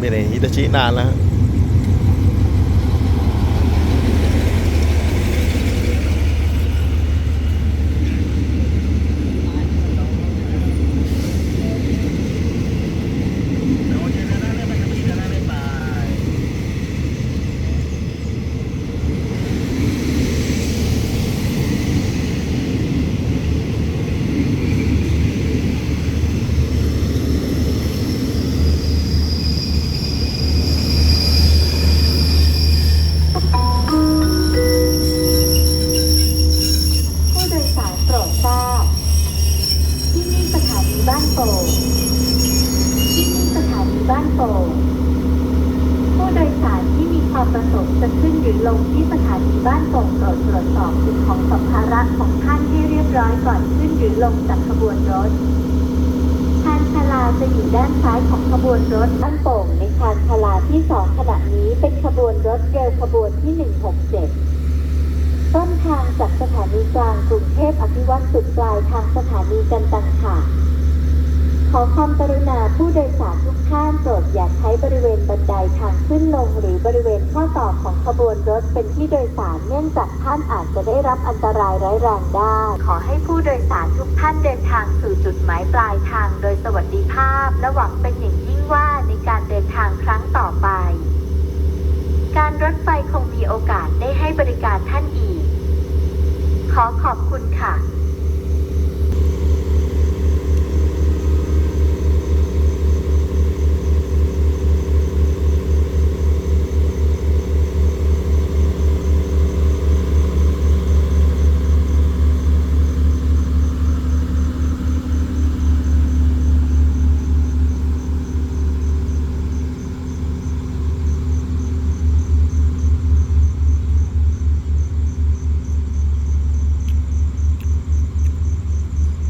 ไม่ได้ฮิตาชินานแล้ว บ้านโป่งที่นี่สถานีบ้านโป่งผู้โดยสารที่มีความประสงค์จะขึ้นหรือลงที่สถานีบ้านโป่งโปรดตรวจสอบสิ่งของสัมภาระของท่านให้เรียบร้อยก่อนขึ้นหรือลงจากขบวนรถชานชาลาจะอยู่ด้านซ้ายของขบวนรถบ้านโป่งในชานชาลาที่สองขณะนี้เป็นขบวนรถเร็วขบวนที่ 167ต้นทางจากสถานีกลางกรุงเทพอภิวัตสุดปลายทางสถานีกันตังค่ะ ขอความกรุณาผู้โดยสารทุกท่านโปรดอย่าใช้บริเวณบันไดทางขึ้นลงหรือบริเวณข้อต่อของขบวนรถเป็นที่โดยสารเนื่องจากท่านอาจจะได้รับอันตรายร้ายแรงได้ ขอให้ผู้โดยสารทุกท่านเดินทางสู่จุดหมายปลายทางโดยสวัสดิภาพ และหวังเป็นอย่างยิ่งว่าในการเดินทางครั้งต่อไป การรถไฟคงมีโอกาสได้ให้บริการท่านอีก ขอขอบคุณค่ะ